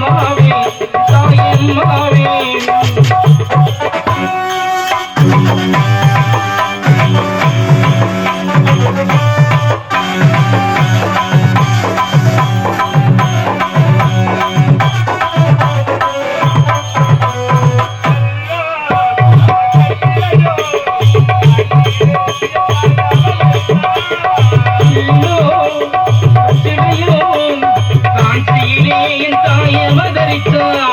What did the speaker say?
தாயம்மாவின் தாயம்மாவின் வரைக்கும்